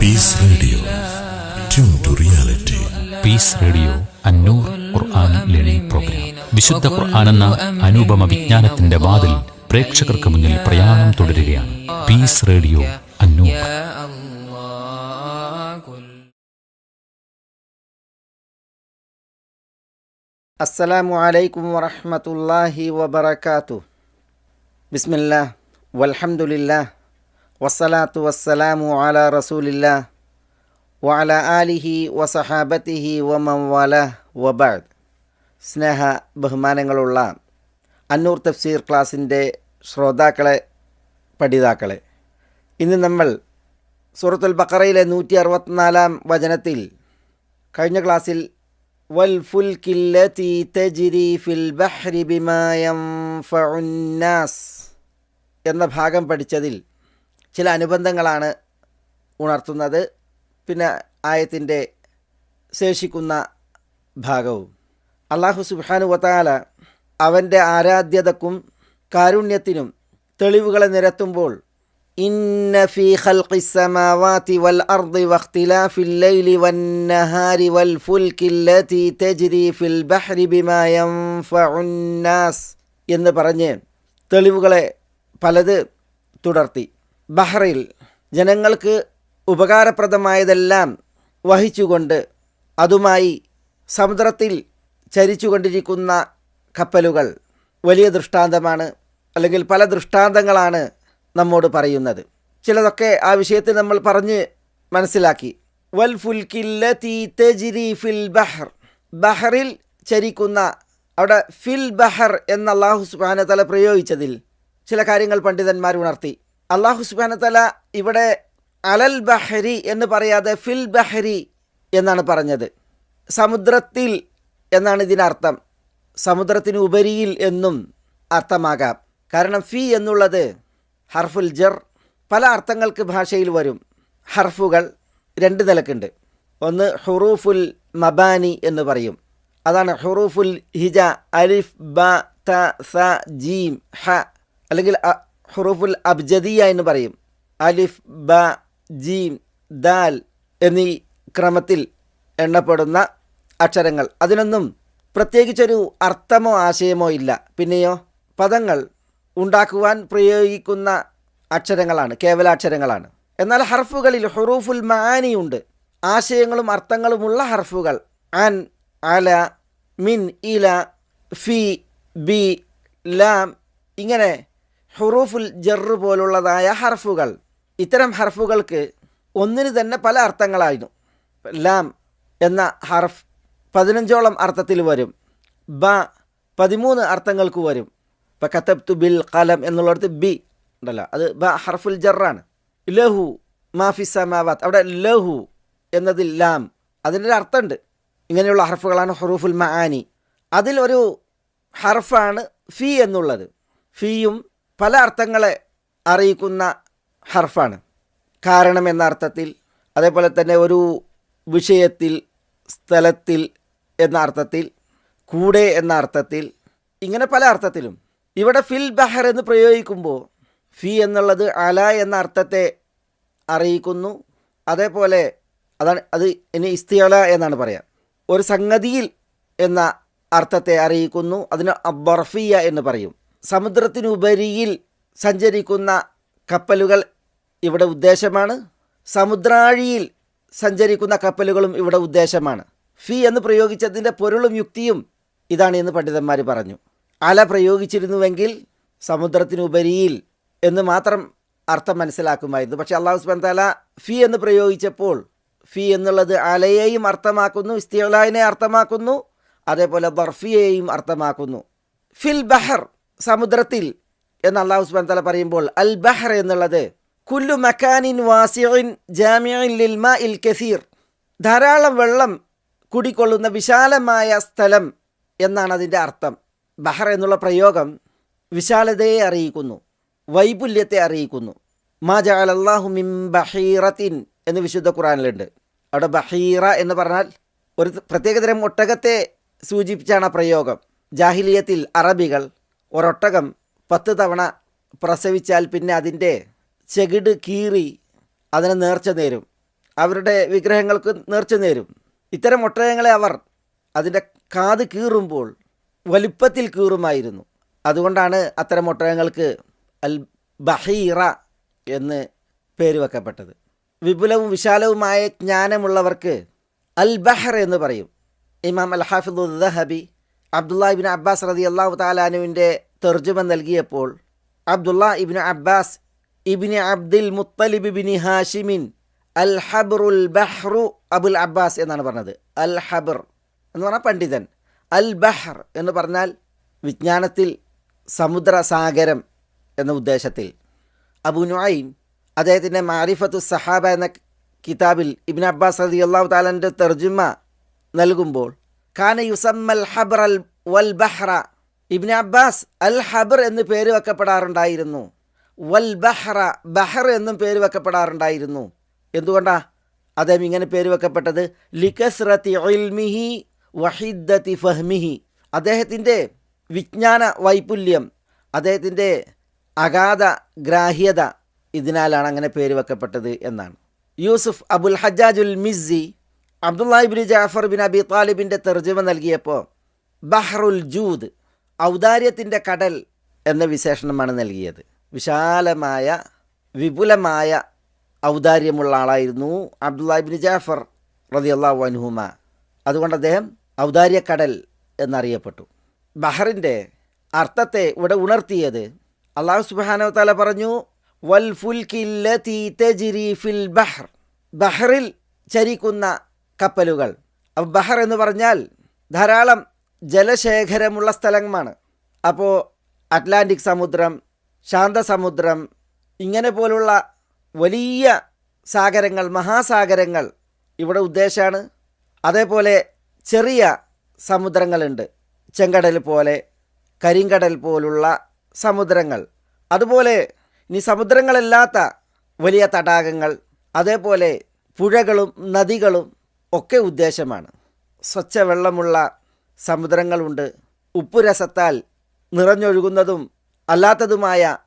Peace radio tune to reality peace radio Annur Quran learning program വിശുദ്ധ ഖുർആനെന്ന അനുപമ വിജ്ഞാനത്തിന്റെ വാതിൽ പ്രേക്ഷകർക്ക് മുന്നിൽ പ്രയാണം തുടരുകയാണ്. പീസ് റേഡിയോ അന്നൂർ. അസ്സലാമു അലൈക്കും വറഹ്മത്തുള്ളാഹി വബറകാതുഹു. ബിസ്മില്ലാ വൽഹംദുലില്ലാഹ് വസ്സലാത്തു വസ്സലാമു അല റസൂലില്ല വഅല ആലിഹി വസഹാബത്തിഹി വമവല വബാദ് സ്നേഹ ബഹുമാനങ്ങളുള്ള അന്നൂർ തഫ്സീർ ക്ലാസിന്റെ ശ്രോതാക്കളെ പഠിതാക്കളെ ഇന്ന് നമ്മൾ സൂറത്തുൽ ബക്കറയിലെ നൂറ്റി അറുപത്തിനാലാം വചനത്തിൽ കഴിഞ്ഞ ക്ലാസ്സിൽ വൽ ഫുൽക്കില്ലതി തജിരി ഫിൽ ബഹ്രി ബിമാ എന്ന ഭാഗം പഠിച്ചതിൽ ചില അനുബന്ധങ്ങളാണ് ഉണർത്തുന്നത് പിന്നെ ആയത്തിൻ്റെ ശേഷിക്കുന്ന ഭാഗവും അള്ളാഹു സുബാനു വത്താല അവൻ്റെ ആരാധ്യതക്കും കാരുണ്യത്തിനും തെളിവുകളെ നിരത്തുമ്പോൾ إن في خلق السماوات والأرض واختلاف الليل والنهار والفلك التي تجري في البحر بما ينفع الناس എന്ന് പറഞ്ഞ് തെളിവുകളെ പലത് തുടർത്തി ബഹ്റയിൽ ജനങ്ങൾക്ക് ഉപകാരപ്രദമായതെല്ലാം വഹിച്ചുകൊണ്ട് അതുമായി സമുദ്രത്തിൽ ചരിച്ചുകൊണ്ടിരിക്കുന്ന കപ്പലുകൾ വലിയ ദൃഷ്ടാന്തമാണ് അല്ലെങ്കിൽ പല ദൃഷ്ടാന്തങ്ങളാണ് നമ്മോട് പറയുന്നത്. ചിലതൊക്കെ ആ വിഷയത്തിൽ നമ്മൾ പറഞ്ഞ് മനസ്സിലാക്കി. വൽ ഫുൽക്കില്ല തജ്രി ഫിൽ ബഹർ. ബഹറിൽ ചരിക്കുന്ന അവിടെ ഫിൽ ബഹർ എന്ന അള്ളാഹു സുബാന തല പ്രയോഗിച്ചതിൽ ചില കാര്യങ്ങൾ പണ്ഡിതന്മാർ ഉണർത്തി. അള്ളാഹു സുബാനത്തല തല ഇവിടെ അലൽ ബഹരി എന്ന് പറയാതെ ഫിൽ ബഹരി എന്നാണ് പറഞ്ഞത്. സമുദ്രത്തിൽ എന്നാണ് ഇതിനർത്ഥം. സമുദ്രത്തിന് ഉപരിയിൽ എന്നും അർത്ഥമാകാം. കാരണം ഫി എന്നുള്ളത് ഹർഫുൽ ജർ പല അർത്ഥങ്ങൾക്ക് ഭാഷയിൽ വരും. ഹർഫുകൾ രണ്ട് നിലക്കുണ്ട്. ഒന്ന് ഹുറൂഫുൽ മബാനി എന്ന് പറയും. അതാണ് ഹുറൂഫുൽ ഹിജ അലിഫ് ബ ത സ ജീം ഹ അല്ലെങ്കിൽ ഹുറൂഫുൽ അബ്ജദിയ എന്ന് പറയും. അലിഫ് ബ ജീം ദാൽ എന്നീ ക്രമത്തിൽ എണ്ണപ്പെടുന്ന അക്ഷരങ്ങൾ. അതിനൊന്നും പ്രത്യേകിച്ചൊരു അർത്ഥമോ ആശയമോ ഇല്ല. പിന്നെയോ? പദങ്ങൾ ഉണ്ടാക്കുവാൻ പ്രയോഗിക്കുന്ന അക്ഷരങ്ങളാണ് കേവലാക്ഷരങ്ങളാണ്. എന്നാൽ ഹർഫുകളിൽ ഹുറൂഫുൽ മാനിയുണ്ട് ആശയങ്ങളും അർത്ഥങ്ങളുമുള്ള ഹർഫുകൾ. അൻ അല മിൻ ഇല ഫി ബി ലാം ഇങ്ങനെ ഹുറൂഫുൽ ജറ് പോലുള്ളതായ ഹർഫുകൾ. ഇത്തരം ഹർഫുകൾക്ക് ഒന്നിന് തന്നെ പല അർത്ഥങ്ങളായിരുന്നു. ലാം എന്ന ഹർഫ് പതിനഞ്ചോളം അർത്ഥത്തിൽ വരും. ബ പതിമൂന്ന് അർത്ഥങ്ങൾക്ക് വരും. ഇപ്പം കത്തബ്തു ബിൽ കലം എന്നുള്ളിടത്ത് ബി ഉണ്ടല്ലോ. അത് ബ ഹർഫുൽ ജറാണ്. ലഹു മാഫി സമാവാത്ത്. അവിടെ ലഹു എന്നതിൽ ലാം അതിന്റെ ഒരു അർത്ഥമുണ്ട്. ഇങ്ങനെയുള്ള ഹർഫുകളാണ് ഹുറൂഫുൽ മആനി. അതിൽ ഒരു ഹർഫാണ് ഫി എന്നുള്ളത്. ഫിയും പല അർത്ഥങ്ങളെ അറിയിക്കുന്ന ഹർഫാണ്. കാരണം എന്ന അർത്ഥത്തിൽ അതേപോലെ തന്നെ ഒരു വിഷയത്തിൽ സ്ഥലത്തിൽ എന്ന അർത്ഥത്തിൽ കൂടെ എന്ന അർത്ഥത്തിൽ ഇങ്ങനെ പല അർത്ഥത്തിലും. ഇവിടെ ഫിൽ ബഹർ എന്ന് പ്രയോഗിക്കുമ്പോൾ ഫി എന്നുള്ളത് അല എന്ന അർത്ഥത്തെ അറിയിക്കുന്നു. അതേപോലെ അതാണ് അത് ഇനി ഇസ്തിയല എന്നാണ് പറയാം. ഒരു സംഗതിയിൽ എന്ന അർത്ഥത്തെ അറിയിക്കുന്നു. അതിന് അബർഫിയ എന്ന് പറയും. സമുദ്രത്തിനുപരിയിൽ സഞ്ചരിക്കുന്ന കപ്പലുകൾ ഇവിടെ ഉദ്ദേശമാണ്. സമുദ്രാഴിയിൽ സഞ്ചരിക്കുന്ന കപ്പലുകളും ഇവിടെ ഉദ്ദേശമാണ്. ഫി എന്ന് പ്രയോഗിച്ചതിന്റെ പൊരുളും യുക്തിയും ഇതാണ് എന്ന് പണ്ഡിതന്മാർ പറഞ്ഞു. അല പ്രയോഗിച്ചിരുന്നുവെങ്കിൽ സമുദ്രത്തിനുപരിയിൽ എന്ന് മാത്രം അർത്ഥം മനസ്സിലാക്കുമായിരുന്നു. പക്ഷേ അള്ളാഹു സുബാൻ താല ഫി എന്ന് പ്രയോഗിച്ചപ്പോൾ ഫി എന്നുള്ളത് അലയെയും അർത്ഥമാക്കുന്നു ഇസ്തിഹലായിനെ അർത്ഥമാക്കുന്നു അതേപോലെ ബർഫിയെയും അർത്ഥമാക്കുന്നു. ഫിൽ ബഹർ സമുദ്രത്തിൽ എന്ന് അള്ളാഹു സുബാൻ തല പറയുമ്പോൾ അൽ ബഹർ എന്നുള്ളത് കുല്ലു മക്കാനിൻ വാസിൻ ജാമിയൻ ലിൽമ ഇൽ കസീർ. ധാരാളം വെള്ളം കുടിക്കൊള്ളുന്ന വിശാലമായ സ്ഥലം എന്നാണ് അതിന്റെ അർത്ഥം. ബഹർ എന്നുള്ള പ്രയോഗം വിശാലതയെ അറിയിക്കുന്നു വൈപുല്യത്തെ അറിയിക്കുന്നു. മാ ജഅലല്ലാഹു മിൻ ബഹീറത്തിൻ എന്ന് വിശുദ്ധ ഖുറാനിലുണ്ട് അവിടെ ബഹീറ എന്ന് പറഞ്ഞാൽ ഒരു പ്രത്യേകതരം ഒട്ടകത്തെ സൂചിപ്പിച്ചാണ് പ്രയോഗം. ജാഹിലിയത്തിൽ അറബികൾ ഒരൊട്ടകം പത്ത് തവണ പ്രസവിച്ചാൽ പിന്നെ അതിന്റെ ചെകിട് കീറി അതിനെ നേർച്ച നേരും. അവരുടെ വിഗ്രഹങ്ങൾക്ക് നേർച്ച നേരും. ഇത്തരം ഒട്ടകങ്ങളെ അവർ അതിന്റെ കാത് കീറുമ്പോൾ വലിപ്പത്തിൽ കീറുമായിരുന്നു. അതുകൊണ്ടാണ് അത്തരം ഒട്ടകങ്ങൾക്ക് അൽ ബഹീറ എന്ന് പേര് വെക്കപ്പെട്ടത്. വിപുലവും വിശാലവുമായ ജ്ഞാനമുള്ളവർക്ക് അൽ ബഹർ എന്ന് പറയും. ഇമാം അൽ ഹാഫിദുദ്ദഹബി അബ്ദുള്ള ഇബിൻ അബ്ബാസ് റതി അള്ളാഹു താലാനുവിന്റെ തെർജുമ നൽകിയപ്പോൾ അബ്ദുള്ള ഇബിൻ അബ്ബാസ് ഇബിന് അബ്ദുൽ മുത്തലിബ് ബിൻ ഹാഷിമിൻ അൽ ഹബ്റുൽ ബഹ്റു അബുൽ അബ്ബാസ് എന്നാണ് പറഞ്ഞത്. അൽ ഹബർ എന്ന് പറഞ്ഞാൽ പണ്ഡിതൻ. അൽ ബഹർ എന്ന് പറഞ്ഞാൽ വിജ്ഞാനത്തിൽ സമുദ്ര സാഗരം എന്ന ഉദ്ദേശത്തിൽ. അബു നുഐം അദ്ദേഹത്തിന്റെ മാരിഫത്തു സഹാബ എന്ന കിതാബിൽ ഇബിൻ അബ്ബാസ് റതി അള്ളാഹു താലന്റെ തെർജുമ നൽകുമ്പോൾ അൽ വൽ ബഹ്റ. അബ്ബാസ് അൽ ഹബർ എന്ന് പേര് വെക്കപ്പെടാറുണ്ടായിരുന്നു. വൽ ബഹ്റ ബഹർ എന്നും പേര് വെക്കപ്പെടാറുണ്ടായിരുന്നു. എന്തുകൊണ്ടാ? അദ്ദേഹം ഇങ്ങനെ പേര് വെക്കപ്പെട്ടത്? ലിക്കസ്രത്തി ഇൽമിഹി വഹിദ്ദത്തി ഫഹ്മിഹി. അദ്ദേഹത്തിന്റെ വിജ്ഞാന വൈപുല്യം അദ്ദേഹത്തിന്റെ അഗാധ ഗ്രാഹ്യത ഇതിനാലാണ് അങ്ങനെ പേര് വെക്കപ്പെട്ടത് എന്നാണ്. യൂസുഫ് അബുൽ ഹജാജുൽ മിസ്സി അബ്ദുല്ലാഹിബിൻ ജാഫർ ബിൻ അബി താലിബിന്റെ തെർജിമ നൽകിയപ്പോൾ ബഹ്റുൽ ജൂദ് ഔദാര്യത്തിന്റെ കടൽ എന്ന വിശേഷണമാണ് നൽകിയത്. വിശാലമായ വിപുലമായ ഔദാര്യമുള്ള ആളായിരുന്നു അബ്ദുല്ലാഹിബിൻ ജാഫർ റതി വൻഹുമ അതുകൊണ്ട് അദ്ദേഹം ഔദാര്യക്കടൽ എന്നറിയപ്പെട്ടു. ബഹറിന്റെ അർത്ഥത്തെ ഇവിടെ ഉണർത്തിയത് അള്ളാഹു സുബാനോ തല പറഞ്ഞു വൽ ഫിൽ ബഹർ. ബഹറിൽ ചരിക്കുന്ന കപ്പലുകൾ. അപ്പോൾ ബഹർ എന്ന് പറഞ്ഞാൽ ധാരാളം ജലശേഖരമുള്ള സ്ഥലമാണ് അപ്പോൾ അറ്റ്ലാന്റിക് സമുദ്രം ശാന്തസമുദ്രം ഇങ്ങനെ പോലുള്ള വലിയ സാഗരങ്ങൾ മഹാസാഗരങ്ങൾ ഇവിടെ ഉദ്ദേശമാണ് അതേപോലെ ചെറിയ സമുദ്രങ്ങളുണ്ട്. ചെങ്കടൽ പോലെ കരിങ്കടൽ പോലുള്ള സമുദ്രങ്ങൾ. അതുപോലെ ഇനി സമുദ്രങ്ങളല്ലാത്ത വലിയ തടാകങ്ങൾ അതേപോലെ പുഴകളും നദികളും ഒക്കെ ഉദ്ദേശമാണ്. സ്വച്ഛ വെള്ളമുള്ള സമുദ്രങ്ങളുണ്ട്. ഉപ്പുരസത്താൽ നിറഞ്ഞൊഴുകുന്നതും അല്ലാത്തതുമായ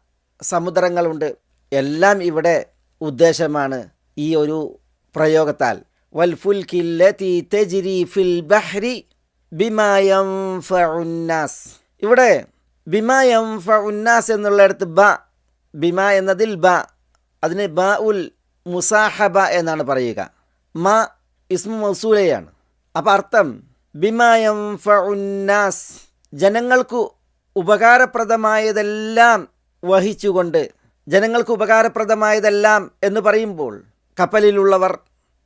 സമുദ്രങ്ങളുണ്ട്. എല്ലാം ഇവിടെ ഉദ്ദേശമാണ് ഈ ഒരു പ്രയോഗത്താൽ. ഇവിടെ ബിമായം ഫഉന്നാസ് എന്നുള്ളിടത്ത് ബ ബിമ എന്നതിൽ ബ അതിന് ബ ഉൽ മുസാഹബ എന്നാണ് പറയുക. മ ഇസ്മു മൗസൂലയാണ്. അപ്പം അർത്ഥം ബിമായം ഫുന്നാസ് ജനങ്ങൾക്ക് ഉപകാരപ്രദമായതെല്ലാം വഹിച്ചുകൊണ്ട് ജനങ്ങൾക്ക് ഉപകാരപ്രദമായതെല്ലാം എന്ന് പറയുമ്പോൾ കപ്പലിലുള്ളവർ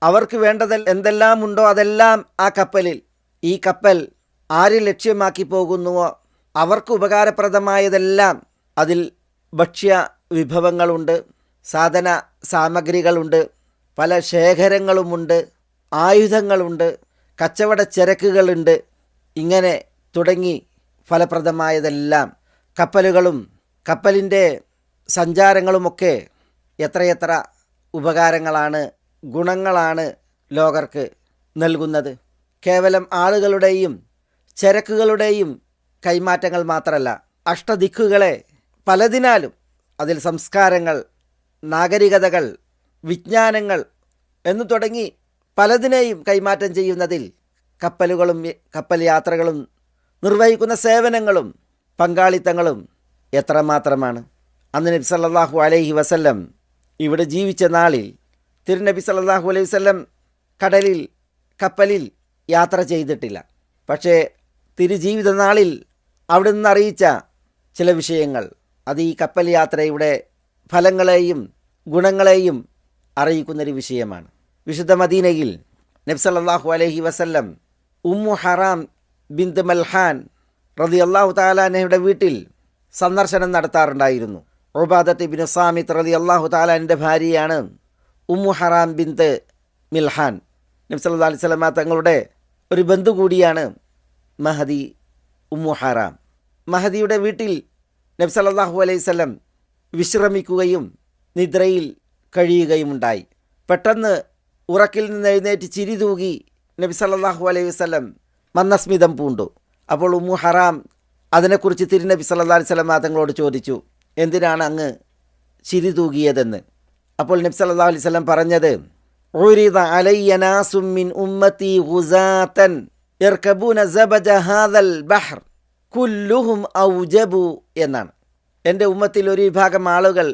അവർക്ക് വേണ്ടത് എന്തെല്ലാം ഉണ്ടോ അതെല്ലാം ആ കപ്പലിൽ. ഈ കപ്പൽ ആര് ലക്ഷ്യമാക്കി പോകുന്നുവോ അവർക്ക് ഉപകാരപ്രദമായതെല്ലാം അതിൽ ഭക്ഷ്യ വിഭവങ്ങളുണ്ട് സാധന സാമഗ്രികളുണ്ട് പല ശേഖരങ്ങളുമുണ്ട് ആയുധങ്ങളുണ്ട് കച്ചവട ചരക്കുകളുണ്ട് ഇങ്ങനെ തുടങ്ങി ഫലപ്രദമായതെല്ലാം കപ്പലുകളും കപ്പലിന്റെ സഞ്ചാരങ്ങളുമൊക്കെ എത്രയെത്ര ഉപകാരങ്ങളാണ് ഗുണങ്ങളാണ് ലോകർക്ക് നൽകുന്നത്. കേവലം ആളുകളുടെയും ചരക്കുകളുടെയും കൈമാറ്റങ്ങൾ മാത്രമല്ല അഷ്ടദിക്കുകളെ പലതിനാലും അതിൽ സംസ്കാരങ്ങൾ നാഗരികതകൾ വിജ്ഞാനങ്ങൾ എന്നു തുടങ്ങി പലതിനെയും കൈമാറ്റം ചെയ്യുന്നതിൽ കപ്പലുകളും കപ്പൽ യാത്രകളും നിർവഹിക്കുന്ന സേവനങ്ങളും പങ്കാളിത്തങ്ങളും എത്രമാത്രമാണ്. അന്ന് നബി സല്ലാഹു അലൈഹി വസല്ലം ഇവിടെ ജീവിച്ച നാളിൽ തിരുനബി സല്ലാഹു അലൈഹി വസല്ലം കടലിൽ കപ്പലിൽ യാത്ര ചെയ്തിട്ടില്ല. പക്ഷേ തിരുജീവിത നാളിൽ അവിടെ നിന്ന് അറിയിച്ച ചില വിഷയങ്ങൾ അത് ഈ കപ്പൽ യാത്രയുടെ ഫലങ്ങളെയും ഗുണങ്ങളെയും അറിയിക്കുന്നൊരു വിഷയമാണ്. വിശുദ്ധ മദീനയിൽ നബി സല്ലല്ലാഹു അലൈഹി വസല്ലം ഉമ്മു ഹറാം ബിന്ദ് മൽഹാൻ റതി അള്ളാഹു താലാനയുടെ വീട്ടിൽ സന്ദർശനം നടത്താറുണ്ടായിരുന്നു. ഒബാദത്ത് ബിൻ സാമിത്ത് റതി അള്ളാഹു താലാന്റെ ഭാര്യയാണ് ഉമ്മു ഹറാം ബിന്ദ് മിൽഹാൻ നബി സല്ലല്ലാഹു അലൈഹി വസല്ലമ തങ്ങളുടെ ഒരു ബന്ധു കൂടിയാണ് മഹദി ഉമ്മു ഹറാം. മഹദിയുടെ വീട്ടിൽ നബി സല്ലല്ലാഹു അലൈഹി സ്വലം വിശ്രമിക്കുകയും നിദ്രയിൽ കഴിയുകയുമുണ്ടായി. പെട്ടെന്ന് ഉറക്കിൽ നിന്ന് എഴുന്നേറ്റ് ചിരി തൂകി നബി സല്ലാഹു അലൈഹി വസ്ലം മന്നസ്മിതം പൂണ്ടു. അപ്പോൾ ഉമ്മു ഹറാം അതിനെക്കുറിച്ച് തിരുനബി സല്ലാ അലൈഹി സ്വലം തങ്ങളോട് ചോദിച്ചു എന്തിനാണ് അങ്ങ് ചിരി തൂകിയതെന്ന്? അപ്പോൾ നബി സല്ലാ അലൈഹി സ്വലം പറഞ്ഞത് ഹാദൽ ബഹർ ഔജബു എന്നാണ്. എന്റെ ഉമ്മത്തിൽ ഒരു വിഭാഗം ആളുകൾ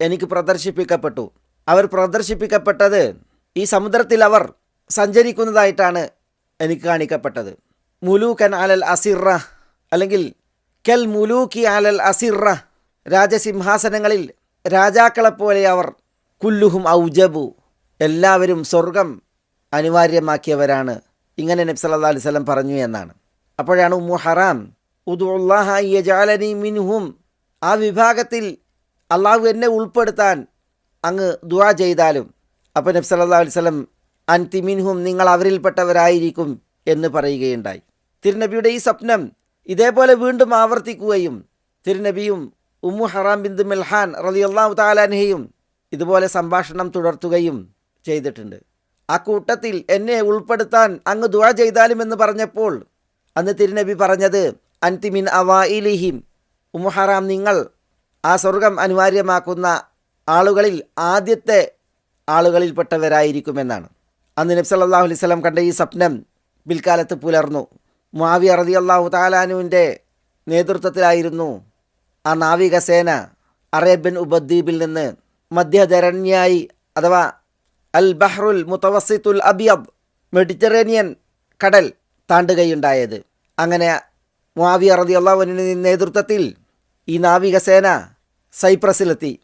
എനിക്ക് പ്രദർശിപ്പിക്കപ്പെട്ടു. അവർ പ്രദർശിപ്പിക്കപ്പെട്ടത് ഈ സമുദ്രത്തിൽ അവർ സഞ്ചരിക്കുന്നതായിട്ടാണ് എനിക്ക് കാണിക്കപ്പെട്ടത്. മുലൂക്കൻ അലൽ അസിറ അല്ലെങ്കിൽ കെൽ മുലൂക്കി അലൽ അസിറ രാജസിംഹാസനങ്ങളിൽ രാജാക്കളെപ്പോലെ അവർ കുല്ലുഹും ഔജബു എല്ലാവരും സ്വർഗം അനിവാര്യമാക്കിയവരാണ്. ഇങ്ങനെ നബി സല്ലാ അലൈഹി സ്വലം പറഞ്ഞു എന്നാണ്. അപ്പോഴാണ് ഉമ്മു ഹറാം ഉദുല്ലാഹി മിൻഹും ആ വിഭാഗത്തിൽ അള്ളാഹു എന്നെ ഉൾപ്പെടുത്താൻ അങ്ങ് ദുവാ ചെയ്താലും അപ്പോൾ നബി സല്ലാ അലൈഹി സ്വലം അൻതി മിൻഹും നിങ്ങൾ അവരിൽപ്പെട്ടവരായിരിക്കും എന്ന് പറയുകയുണ്ടായി. തിരുനബിയുടെ ഈ സ്വപ്നം ഇതേപോലെ വീണ്ടും ആവർത്തിക്കുകയും തിരുനബിയും ഉമ്മു ഹറാം ബിന്ദു മിൽഹാൻ റളിയല്ലാഹു താലാൻഹയും ഇതുപോലെ സംഭാഷണം തുടർത്തുകയും ചെയ്തിട്ടുണ്ട്. ആ കൂട്ടത്തിൽ എന്നെ ഉൾപ്പെടുത്താൻ അങ്ങ് ദുആ ചെയ്താലും എന്ന് പറഞ്ഞപ്പോൾ അന്ന് തിരുനബി പറഞ്ഞത് അൻതിമിൻ അവായിലിഹിം ഉമ്മു ഹറാം നിങ്ങൾ ആ സ്വർഗം അനിവാര്യമാക്കുന്ന ആളുകളിൽ ആദ്യത്തെ ആളുകളിൽപ്പെട്ടവരായിരിക്കുമെന്നാണ്. അന്ന് നബി സല്ലല്ലാഹു അലൈഹി വസല്ലം കണ്ട ഈ സ്വപ്നം പിൽക്കാലത്ത് പുലർന്നു. മാവി മുആവിയ അള്ളാഹു താലാനുവിന്റെ നേതൃത്വത്തിലായിരുന്നു ആ നാവികസേന അറേബ്യൻ ഉപദ്വീപിൽ നിന്ന് മധ്യധരണ്യായി അഥവാ അൽ ബഹ്റുൽ മുത്തവസിത്തുൽ അബിയബ് മെഡിറ്ററേനിയൻ കടൽ താണ്ടുകയുണ്ടായത്. അങ്ങനെ മുആവിയ അള്ളാഹുവിന്റെ നേതൃത്വത്തിൽ ഈ നാവികസേന സൈപ്രസിലെത്തി.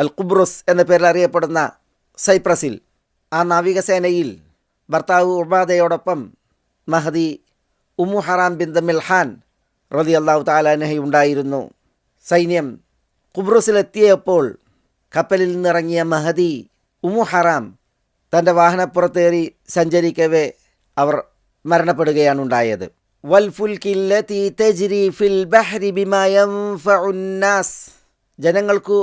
അൽ കുബ്രുസ് എന്ന പേരിൽ അറിയപ്പെടുന്ന സൈപ്രസിൽ ആ നാവികസേനയിൽ ഭർത്താവ് ഉബാദയോടൊപ്പം മഹദി ഉമ്മു ഹറാം ബിൻ മിൽഹാൻ റതി അള്ളാഹു താലാനഹി ഉണ്ടായിരുന്നു. സൈന്യം കുബ്രസിലെത്തിയപ്പോൾ കപ്പലിൽ നിന്നിറങ്ങിയ മഹദി ഉമു ഹറാം തന്റെ വാഹനപ്പുറത്തേറി സഞ്ചരിക്കവേ അവർ മരണപ്പെടുകയാണ് ഉണ്ടായത്. ജനങ്ങൾക്കു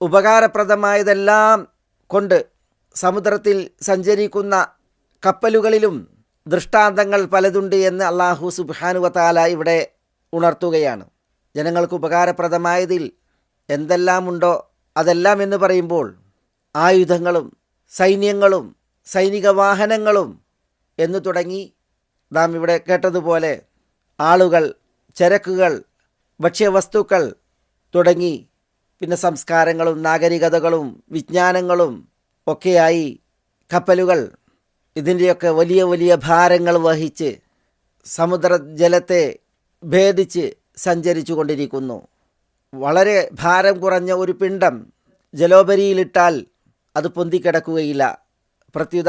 ഉപകാരപ്രദമായതെല്ലാം കൊണ്ട് സമുദ്രത്തിൽ സഞ്ചരിക്കുന്ന കപ്പലുകളിലും ദൃഷ്ടാന്തങ്ങൾ പലതുണ്ട് എന്ന് അള്ളാഹു സുബാനുവത്താല ഇവിടെ ഉണർത്തുകയാണ്. ജനങ്ങൾക്ക് ഉപകാരപ്രദമായതിൽ എന്തെല്ലാമുണ്ടോ അതെല്ലാം എന്ന് പറയുമ്പോൾ ആയുധങ്ങളും സൈന്യങ്ങളും സൈനിക വാഹനങ്ങളും എന്നു തുടങ്ങി നാം ഇവിടെ കേട്ടതുപോലെ ആളുകൾ ചരക്കുകൾ ഭക്ഷ്യവസ്തുക്കൾ തുടങ്ങി പിന്നെ സംസ്കാരങ്ങളും നാഗരികതകളും വിജ്ഞാനങ്ങളും ഒക്കെയായി കപ്പലുകൾ ഇതിന്റെയൊക്കെ വലിയ വലിയ ഭാരങ്ങൾ വഹിച്ച് സമുദ്ര ജലത്തെ ഭേദിച്ച് സഞ്ചരിച്ചു കൊണ്ടിരിക്കുന്നു വളരെ ഭാരം കുറഞ്ഞ ഒരു പിണ്ടം ജലോപരിയിലിട്ടാൽ അത് പൊന്തിക്കിടക്കുകയില്ല. പ്രത്യുത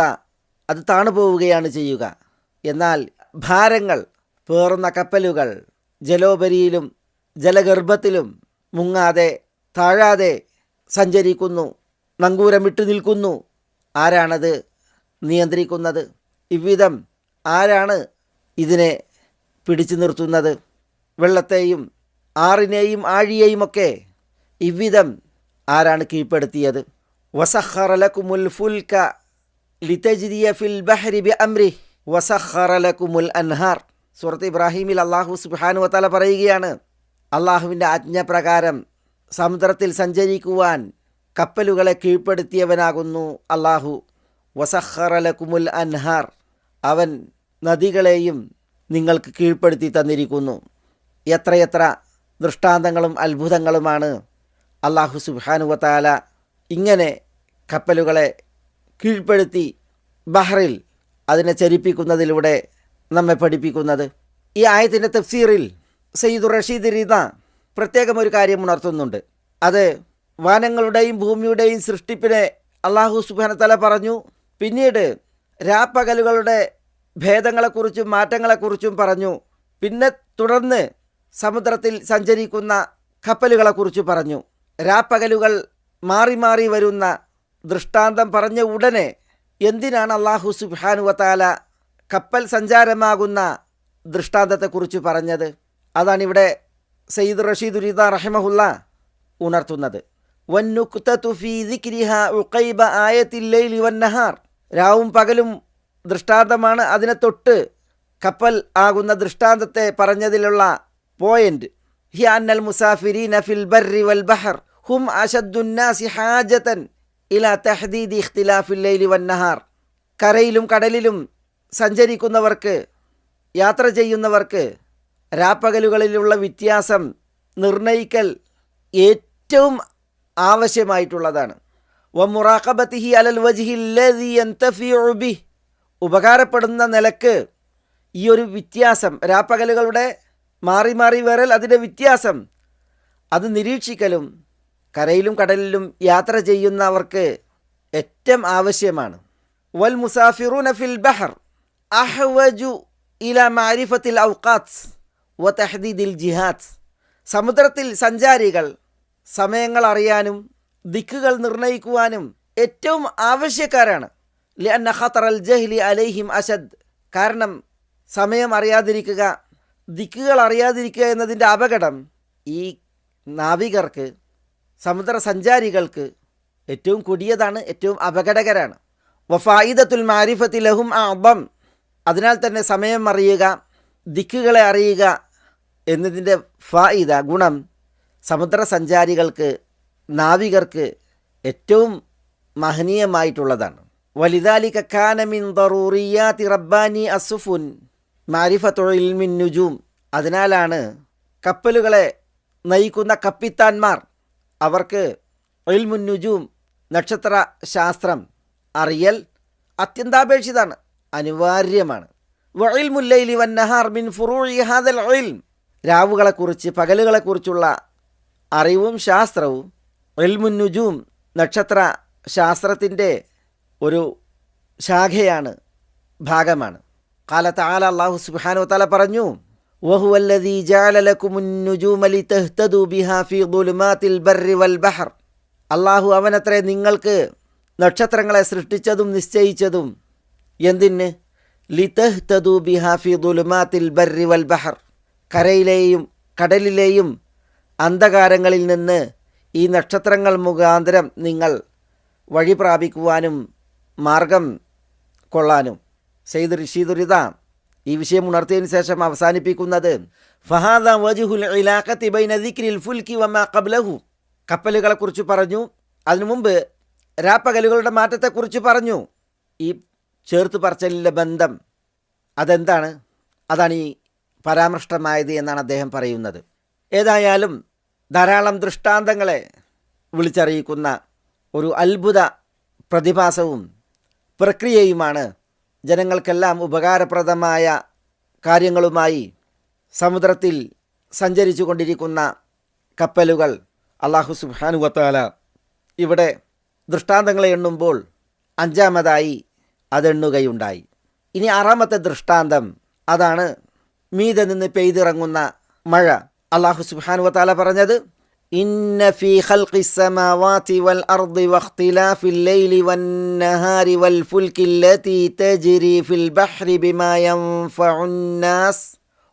അത് താണുപോവുകയാണ് ചെയ്യുക. എന്നാൽ ഭാരങ്ങൾ പേറുന്ന കപ്പലുകൾ ജലോപരിയിലും ജലഗർഭത്തിലും മുങ്ങാതെ താഴാതെ സഞ്ചരിക്കുന്നു. നങ്കൂരമിട്ട് നിൽക്കുന്നു ആരാണത് നിയന്ത്രിക്കുന്നത്? ഇவ்விதം ആരാണ് ഇതിനെ പിടിച്ചു നിർത്തുന്നത് വെള്ളത്തെയും ആറിനെയും ആഴിയെയുമൊക്കെ ഇவ்விதം ആരാണ് കീഴ്പ്പെടുത്തിയത്? വസഹറലക്കുമുൽ ഫുൽക ലിതജിദിയ ഫിൽ ബഹരി ബി അമ്രി അൻഹാർ. സുഹൃത്ത് ഇബ്രാഹിമിൽ അള്ളാഹു സുബാനു വത്താല പറയുകയാണ് അള്ളാഹുവിന്റെ ആജ്ഞപ്രകാരം സമുദ്രത്തിൽ സഞ്ചരിക്കുവാൻ കപ്പലുകളെ കീഴ്പ്പെടുത്തിയവനാകുന്നു അള്ളാഹു വസഹറലക്കുമുൽ അൻഹാർ. അവൻ നദികളെയും നിങ്ങൾക്ക് കീഴ്പ്പെടുത്തി തന്നിരിക്കുന്നു. എത്രയെത്ര ദൃഷ്ടാന്തങ്ങളും അത്ഭുതങ്ങളുമാണ് അള്ളാഹു സുബാനുവത്താല ഇങ്ങനെ കപ്പലുകളെ കീഴ്പ്പെടുത്തി ബഹ്റിൽ അതിനെ ചരിപ്പിക്കുന്നതിലൂടെ നമ്മെ പഠിപ്പിക്കുന്നത്. ഈ ആയത്തിന്റെ തഫ്സീറിൽ സയ്യിദ് റഷീദ് റീദ പ്രത്യേകം ഒരു കാര്യം ഉണർത്തുന്നുണ്ട്. അത് വാനങ്ങളുടെയും ഭൂമിയുടെയും സൃഷ്ടിപ്പിനെ അള്ളാഹു സുബാനത്തല പറഞ്ഞു. പിന്നീട് രാപ്പകലുകളുടെ ഭേദങ്ങളെക്കുറിച്ചും മാറ്റങ്ങളെക്കുറിച്ചും പറഞ്ഞു. പിന്നെ തുടർന്ന് സമുദ്രത്തിൽ സഞ്ചരിക്കുന്ന കപ്പലുകളെക്കുറിച്ച് പറഞ്ഞു. രാപ്പകലുകൾ മാറി മാറി വരുന്ന ദൃഷ്ടാന്തം പറഞ്ഞ ഉടനെ എന്തിനാണ് അള്ളാഹു സുബാനുവത്താല കപ്പൽ സഞ്ചാരമാകുന്ന ദൃഷ്ടാന്തത്തെക്കുറിച്ച് പറഞ്ഞത്? അതാണിവിടെ സയ്യിദ് റഷീദ് ഉരീദ റഹമഹുല്ല ഉണർത്തുന്നത്. രാവും പകലും ദൃഷ്ടാന്തമാണ്. അതിനെ തൊട്ട് കപ്പൽ ആകുന്ന ദൃഷ്ടാന്തത്തെ പറഞ്ഞതിലുള്ള പോയിന്റ് ഹി അന്നൽ മുസാഫിരീന ഫിൽ ബർറി വൽ ബഹർ. ഹും അഷദ്ദുന്നാസി ഹാജതൻ ഇല തഹദീദ് ഇഖ്തിലാഫിൽ ലൈലി വന്നഹാർ കരയിലും കടലിലും സഞ്ചരിക്കുന്നവർക്ക് യാത്ര ചെയ്യുന്നവർക്ക് രാപ്പകലുകളിലുള്ള വ്യത്യാസം നിർണയിക്കൽ ഏറ്റവും ആവശ്യമായിട്ടുള്ളതാണ്. അലൽ ഉപകാരപ്പെടുന്ന നിലയ്ക്ക് ഈ ഒരു വ്യത്യാസം രാപ്പകലുകളുടെ മാറി മാറി വരൽ അതിന്റെ വ്യത്യാസം അത് നിരീക്ഷിക്കലും കരയിലും കടലിലും യാത്ര ചെയ്യുന്നവർക്ക് ഏറ്റവും ആവശ്യമാണ്. വൽ മുസാഫിറൂന ഫിൽ ബഹർ അഹ്വജു ഇല മാരിഫത്തിൽ ഔക്കാത്ത് വ തഹദീദിൽ ജിഹാദ്. സമുദ്രത്തിൽ സഞ്ചാരികൾ സമയങ്ങൾ അറിയാനും ദിക്കുകൾ നിർണയിക്കുവാനും ഏറ്റവും ആവശ്യക്കാരാണ്. ലിഅന്ന ഖത്തർ അൽ ജഹ്ലി അലൈഹിം അഷദ് കാരണം സമയം അറിയാതിരിക്കുക ദിക്കുകൾ അറിയാതിരിക്കുക എന്നതിന്റെ അപകടം ഈ നാവികർക്ക് സമുദ്ര സഞ്ചാരികൾക്ക് ഏറ്റവും കൊടിയതാണ് ഏറ്റവും അപകടകരാണ്. വഫായിദത്തുൽ മാരിഫത്തി ലഹും അബം അതിനാൽ തന്നെ സമയം അറിയുക ദിക്കുകളെ അറിയുക എന്നതിന്റെ ഫായിദ ഗുണം സമുദ്ര സഞ്ചാരികൾക്ക് നാവികർക്ക് ഏറ്റവും മഹനീയമായിട്ടുള്ളതാണ്. വലിദാലിക കാനമിൻ ദറൂറിയാത്തി റബ്ബാനി അസുഫുൻ മാരിഫത്തുൽ മിൻ നുജൂം. അതിനാലാണ് കപ്പലുകളെ നയിക്കുന്ന കപ്പിത്താന്മാർ അവർക്ക് ഇൽമുൻ നുജൂം നക്ഷത്ര ശാസ്ത്രം അറിയൽ അത്യന്താപേക്ഷിതാണ് അനിവാര്യമാണ്. വഇൽമുല്ലൈലി വന്നഹാർ മിൻ ഫുറൂഇ ഹാദൽ ഇൽം. രാവുകളെക്കുറിച്ച് പകലുകളെക്കുറിച്ചുള്ള അറിവും ശാസ്ത്രവും ഇൽമുൻ നുജൂം നക്ഷത്ര ശാസ്ത്രത്തിന്റെ ഒരു ശാഖയാണ് ഭാഗമാണ്. കാലത്ത് ആല അള്ളാഹു സുബാനു തല പറഞ്ഞു അള്ളാഹു അവനത്രേ നിങ്ങൾക്ക് നക്ഷത്രങ്ങളെ സൃഷ്ടിച്ചതും നിശ്ചയിച്ചതും എന്തിന്? ലിതഹ്തദു ബിഹാഫി ദുലുമാത്തിൽ ബർരി വൽ ബഹർ. കരയിലെയും കടലിലെയും അന്ധകാരങ്ങളിൽ നിന്ന് ഈ നക്ഷത്രങ്ങൾ മുഖാന്തരം നിങ്ങൾ വഴി പ്രാപിക്കുവാനും മാർഗം കൊള്ളാനും. സെയ്ദ് ഋഷി ദുരിത ഈ വിഷയം ഉണർത്തിയതിന് ശേഷം അവസാനിപ്പിക്കുന്നത് ഫഹാദ വജുഹുൽ ഇലാഖത്തി ബൈന ദിക്രിൽ ഫുൽക്കി വമാ ഖബ്ലഹു. കപ്പലുകളെക്കുറിച്ച് പറഞ്ഞു. അതിനു മുമ്പ് രാപ്പകലുകളുടെ മാറ്റത്തെക്കുറിച്ച് പറഞ്ഞു. ഈ ചേർത്ത് പറച്ചലിന്റെ ബന്ധം അതെന്താണ്? അതാണ് ഈ പരാമൃഷ്ടമായത് എന്നാണ് അദ്ദേഹം പറയുന്നത്. ഏതായാലും ധാരാളം ദൃഷ്ടാന്തങ്ങളെ വിളിച്ചറിയിക്കുന്ന ഒരു അത്ഭുത പ്രതിഭാസവും പ്രക്രിയയുമാണ് ജനങ്ങൾക്കെല്ലാം ഉപകാരപ്രദമായ കാര്യങ്ങളുമായി സമുദ്രത്തിൽ സഞ്ചരിച്ചു കൊണ്ടിരിക്കുന്ന കപ്പലുകൾ. അള്ളാഹു സുബാനുവത്താല ഇവിടെ ദൃഷ്ടാന്തങ്ങളെ എണ്ണുമ്പോൾ അഞ്ചാമതായി അതെണ്ണുകയുണ്ടായി. ഇനി ആറാമത്തെ ദൃഷ്ടാന്തം അതാണ് മീതെ നിന്ന് പെയ്തിറങ്ങുന്ന മഴ. അള്ളാഹു സുബാനുവത്താല പറഞ്ഞത് ഇന്ന ഫീ ഖൽഖി السماوات والأرض واختلاف الليل والنهار والفلك التي تجري في البحر بما ينفع الناس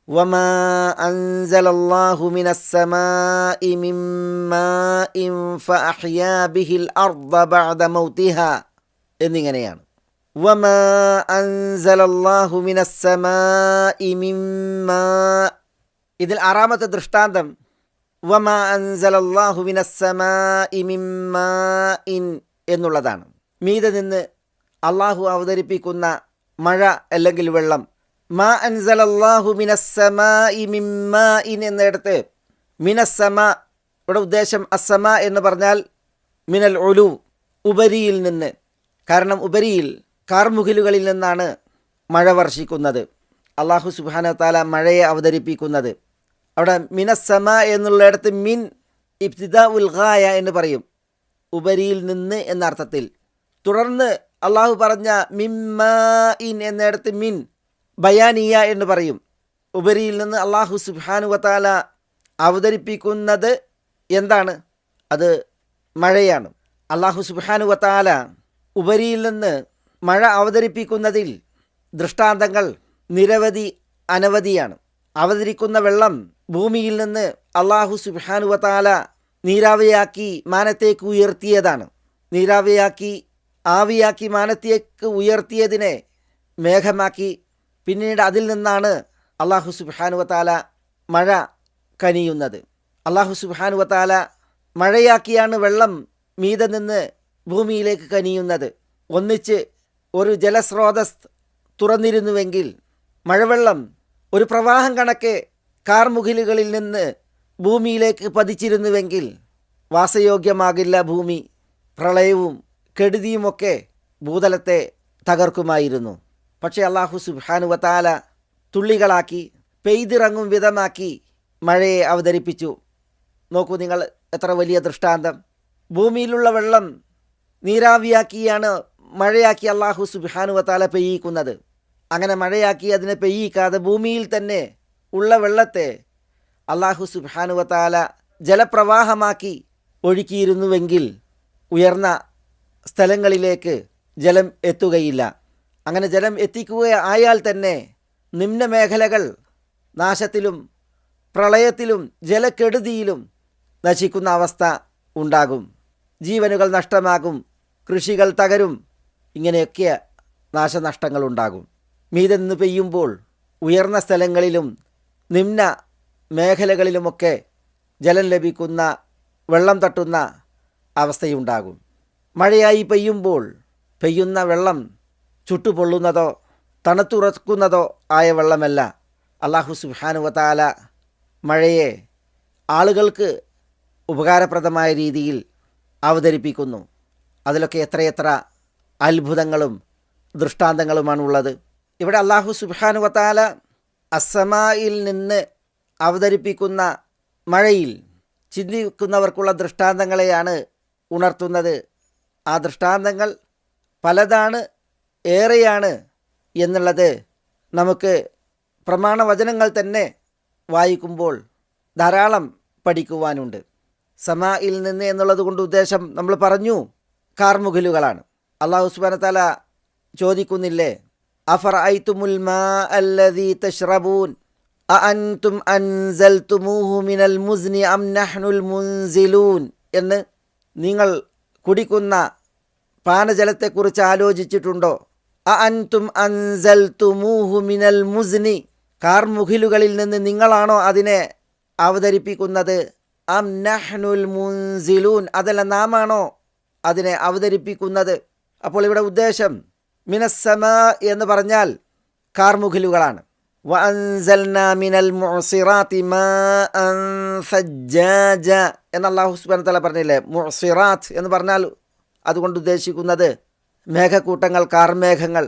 وما أنزل الله من السماء من ماء فأحيا به الأرض بعد موتها എന്നിങ്ങനെയാണ് وما أنزل الله من السماء من ماء ഇതിൽ ആറാമത്തെ ദൃഷ്ടാന്തം. വമ മിമ്മാഇൻ എന്നുള്ളതാണ്. മീതെ നിന്ന് അള്ളാഹു അവതരിപ്പിക്കുന്ന മഴ അല്ലെങ്കിൽ വെള്ളം. മാ അൻസലല്ലാഹു മിമ്മാഇൻ എന്നിടത്ത് മിനസ്സമ ഇവിടെ ഉദ്ദേശം അസമ എന്ന് പറഞ്ഞാൽ മിനൽ ഒലു ഉപരിയിൽ നിന്ന്. കാരണം ഉപരിയിൽ കാർമുകിലുകളിൽ നിന്നാണ് മഴ വർഷിക്കുന്നത്. അള്ളാഹു സുബാന താല മഴയെ അവതരിപ്പിക്കുന്നത്. അവിടെ മിനസമ എന്നുള്ളിടത്ത് മിൻ ഇബ്തിദ ഉൽ ഖായ എന്ന് പറയും. ഉപരിയിൽ നിന്ന് എന്ന അർത്ഥത്തിൽ തുടർന്ന് അള്ളാഹു പറഞ്ഞ മിമ്മ ഇൻ എന്നിടത്ത് മിൻ ബയാനിയ എന്ന് പറയും. ഉപരിയിൽ നിന്ന് അള്ളാഹു സുബാനു വത്താല അവതരിപ്പിക്കുന്നത് എന്താണ്? അത് മഴയാണ്. അള്ളാഹു സുബാനു വത്താല ഉപരിയിൽ നിന്ന് മഴ അവതരിപ്പിക്കുന്നതിൽ ദൃഷ്ടാന്തങ്ങൾ നിരവധി അനവധിയാണ്. അവതരിക്കുന്ന വെള്ളം ഭൂമിയിൽ നിന്ന് അള്ളാഹു സുബാനുവതാല നീരാവിയാക്കി മാനത്തേക്ക് ഉയർത്തിയതാണ്. നീരാവിയാക്കി ആവിയാക്കി മാനത്തേക്ക് ഉയർത്തിയതിനെ മേഘമാക്കി. പിന്നീട് അതിൽ നിന്നാണ് അള്ളാഹു സുബാനുവത്താല മഴ കനിയുന്നത്. അള്ളാഹു സുബാനുവത്താല മഴയാക്കിയാണ് വെള്ളം മീതെ നിന്ന് ഭൂമിയിലേക്ക് കനിയുന്നത്. ഒന്നിച്ച് ഒരു ജലസ്രോതസ് തുറന്നിരുന്നുവെങ്കിൽ മഴവെള്ളം ഒരു പ്രവാഹം കണക്കെ കാർമുകിലുകളിൽ നിന്ന് ഭൂമിയിലേക്ക് പതിച്ചിരുന്നുവെങ്കിൽ വാസയോഗ്യമാകില്ല ഭൂമി. പ്രളയവും കെടുതിയുമൊക്കെ ഭൂതലത്തെ തകർക്കുമായിരുന്നു. പക്ഷേ അള്ളാഹു സുബാനുവത്താല തുള്ളികളാക്കി പെയ്തിറങ്ങും വിധമാക്കി മഴയെ അവതരിപ്പിച്ചു. നോക്കൂ നിങ്ങൾ എത്ര വലിയ ദൃഷ്ടാന്തം. ഭൂമിയിലുള്ള വെള്ളം നീരാവിയാക്കിയാണ് മഴയാക്കി അള്ളാഹു സുബാനുവത്താല പെയ്യിക്കുന്നത്. അങ്ങനെ മഴയാക്കി അതിനെ പെയ്യിക്കാതെ ഭൂമിയിൽ തന്നെ ഉള്ള വെള്ളത്തെ അള്ളാഹു സുബാനുവത്താല ജലപ്രവാഹമാക്കി ഒഴുക്കിയിരുന്നുവെങ്കിൽ ഉയർന്ന സ്ഥലങ്ങളിലേക്ക് ജലം എത്തുകയില്ല. അങ്ങനെ ജലം എത്തിക്കുകയായാൽ തന്നെ നിമ്നമേഖലകൾ നാശത്തിലും പ്രളയത്തിലും ജലക്കെടുതിയിലും നശിക്കുന്ന അവസ്ഥ ഉണ്ടാകും. ജീവനുകൾ നഷ്ടമാകും. കൃഷികൾ തകരും. ഇങ്ങനെയൊക്കെ നാശനഷ്ടങ്ങൾ ഉണ്ടാകും മീതെ നിന്ന് പെയ്യുമ്പോൾ ഉയർന്ന സ്ഥലങ്ങളിലും നിമ്ന മേഖലകളിലുമൊക്കെ ജലം ലഭിക്കുന്ന വെള്ളം തട്ടുന്ന അവസ്ഥയുണ്ടാകും. മഴയായി പെയ്യുമ്പോൾ പെയ്യുന്ന വെള്ളം ചുട്ടുപൊള്ളുന്നതോ തണുത്തുറക്കുന്നതോ ആയ വെള്ളമല്ല. അള്ളാഹു സുഹാനുവതാല മഴയെ ആളുകൾക്ക് ഉപകാരപ്രദമായ രീതിയിൽ അവതരിപ്പിക്കുന്നു. അതിലൊക്കെ എത്രയെത്ര അത്ഭുതങ്ങളും ദൃഷ്ടാന്തങ്ങളുമാണുള്ളത്. ഇവിടെ അള്ളാഹു സുബാനുവത്താല അസമായിൽ നിന്ന് അവതരിപ്പിക്കുന്ന മഴയിൽ ചിന്തിക്കുന്നവർക്കുള്ള ദൃഷ്ടാന്തങ്ങളെയാണ് ഉണർത്തുന്നത്. ആ ദൃഷ്ടാന്തങ്ങൾ പലതാണ് ഏറെയാണ് എന്നുള്ളത് നമുക്ക് പ്രമാണവചനങ്ങൾ തന്നെ വായിക്കുമ്പോൾ ധാരാളം പഠിക്കുവാനുണ്ട്. സമായിൽ നിന്ന് എന്നുള്ളത് കൊണ്ട് ഉദ്ദേശം നമ്മൾ പറഞ്ഞു കാർമുകിലുകളാണ്. അള്ളാഹു സുബാന ചോദിക്കുന്നില്ലേ? അഫർ മാ അല്ലദീ തഷ്റബൂൻ അഅൻതും അൻസൽതുമൂഹു മിനൽ മുസ്നി അം നഹ്നുൽ മുൻസിലൂൻ എന്ന് നിങ്ങൾ കുടിക്കുന്ന പാനജലത്തെക്കുറിച്ച് ആലോചിച്ചിട്ടുണ്ടോ? അഅൻതും അൻസൽതുമൂഹു മിനൽ മുസ്നി. കാർമുഖിലുകളിൽ നിന്ന് നിങ്ങളാണോ അതിനെ അവതരിപ്പിക്കുന്നത്? അം നഹ്നുൽ മുൻസിലൂൻ. അതല്ല നാമാണോ അതിനെ അവതരിപ്പിക്കുന്നത്? അപ്പോൾ ഇവിടെ ഉദ്ദേശം മിനസ്സമ എന്ന് പറഞ്ഞാൽ സജ്ജാജ എന്ന് അല്ലാഹു സുബ്ഹാനഹു പറഞ്ഞില്ലേ? മുസിറാത്ത് എന്ന് പറഞ്ഞാൽ അതുകൊണ്ട് ഉദ്ദേശിക്കുന്നത് മേഘക്കൂട്ടങ്ങൾ കാർമേഘങ്ങൾ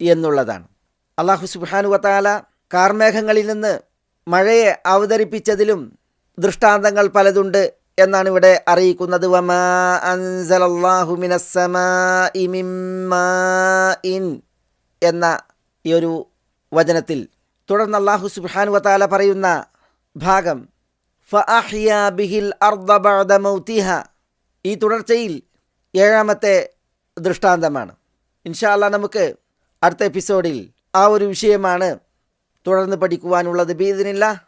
എന്നുള്ളതാണ്. അള്ളാഹു സുബ്ഹാനഹു വതആല കാർമേഘങ്ങളിൽ നിന്ന് മഴയെ അവതരിപ്പിച്ചതിലും ദൃഷ്ടാന്തങ്ങൾ പലതുണ്ട്. എന്നാണ് ഇവിടെ അറിയിക്കുന്നത്. എന്ന ഈ ഒരു വചനത്തിൽ തുടർന്ന് അള്ളാഹു സുബ്ഹാനഹു വത്താല പറയുന്ന ഭാഗം ബിഹിൽ ഈ തുടർച്ചയിൽ ഏഴാമത്തെ ദൃഷ്ടാന്തമാണ്. ഇൻഷാല്ല നമുക്ക് അടുത്ത എപ്പിസോഡിൽ ആ ഒരു വിഷയമാണ് തുടർന്ന് പഠിക്കുവാനുള്ളത്. ബീദിനില്ല